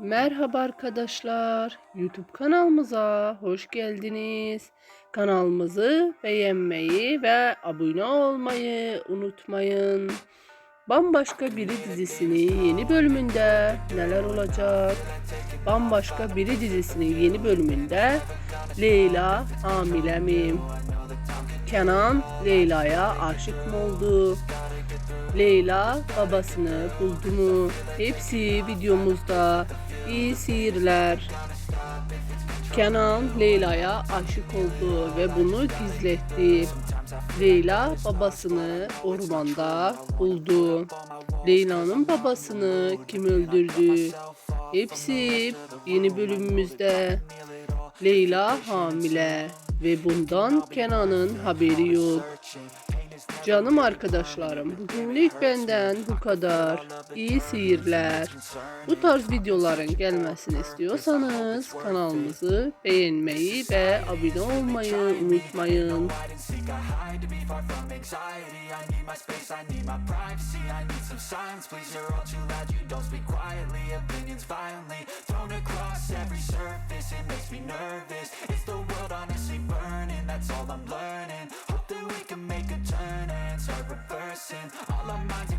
Merhaba arkadaşlar. YouTube kanalımıza hoş geldiniz. Kanalımızı beğenmeyi ve abone olmayı unutmayın. Bambaşka Biri dizisinin yeni bölümünde neler olacak? Bambaşka Biri dizisinin yeni bölümünde Leyla hamile mi? Kenan Leyla'ya aşık mı oldu? Leyla babasını buldu mu? Hepsi videomuzda. İyi seyirler. Kenan Leyla'ya aşık oldu ve bunu gizletti. Leyla babasını ormanda buldu. Leyla'nın babasını kim öldürdü? Hepsi yeni bölümümüzde. Leyla hamile ve bundan Kenan'ın haberi yok. Canım arkadaşlarım, bugünlük benden bu kadar. İyi seyirler. Bu tarz videoların gelmesini istiyorsanız kanalımızı beğenmeyi ve abone olmayı unutmayın. hide and seek, I hide to be far versin Alamam